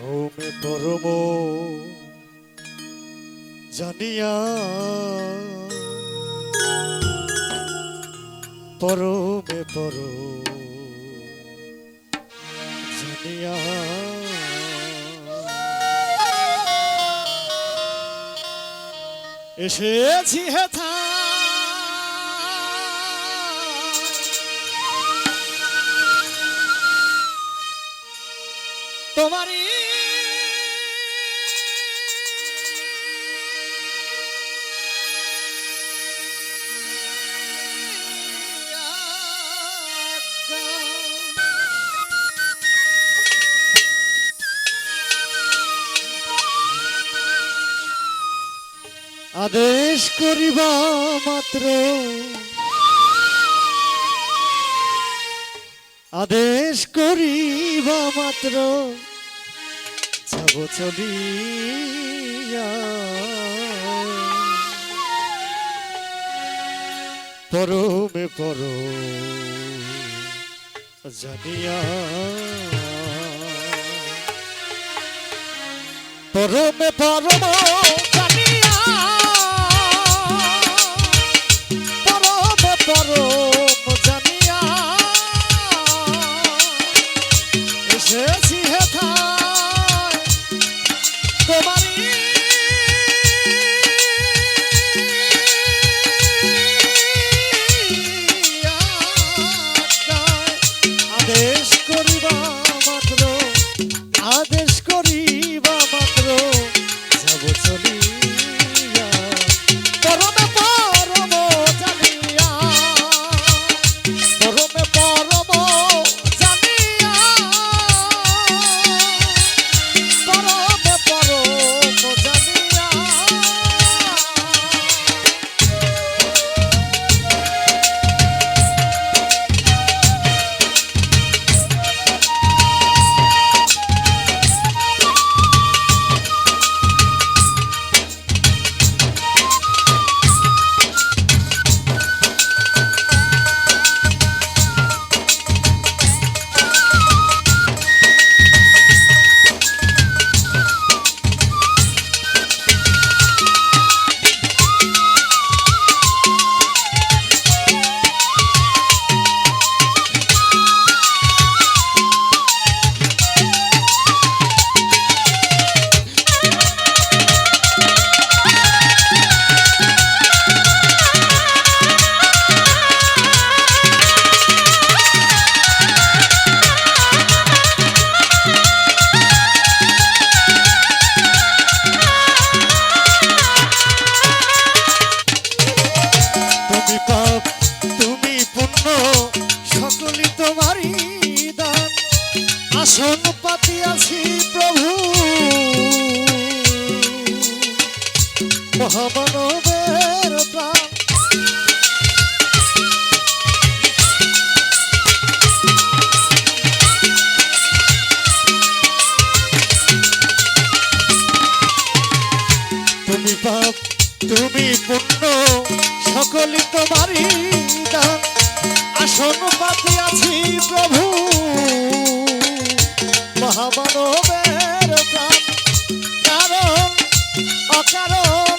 পরমে পরম জানিয়া পরমে পর জানিয়া এসেছি হেথা তোমারই আদেশ করিবা মাত্র। আদেশ করিবা মাত্র। যাব চলিয়া। পরমে পর জানিয়া। পরমে পরম জানিয়া। আসন পাতিয়াছি প্রভু। মহামানবের প্রাণ। তুমি পাপ, তুমি পুণ্য, সকলই তোমারই দান আসন পাতিয়াছি প্রভু। মহামানবের কারণ অকারণ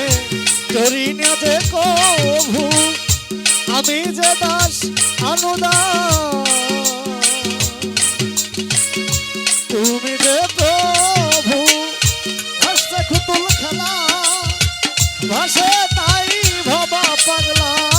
কভু, আমি যে দাস অনুদাস তুমি যে প্রভু হাসতে খুতুল খেলা, ভাসে তাই ভবা পাগলা।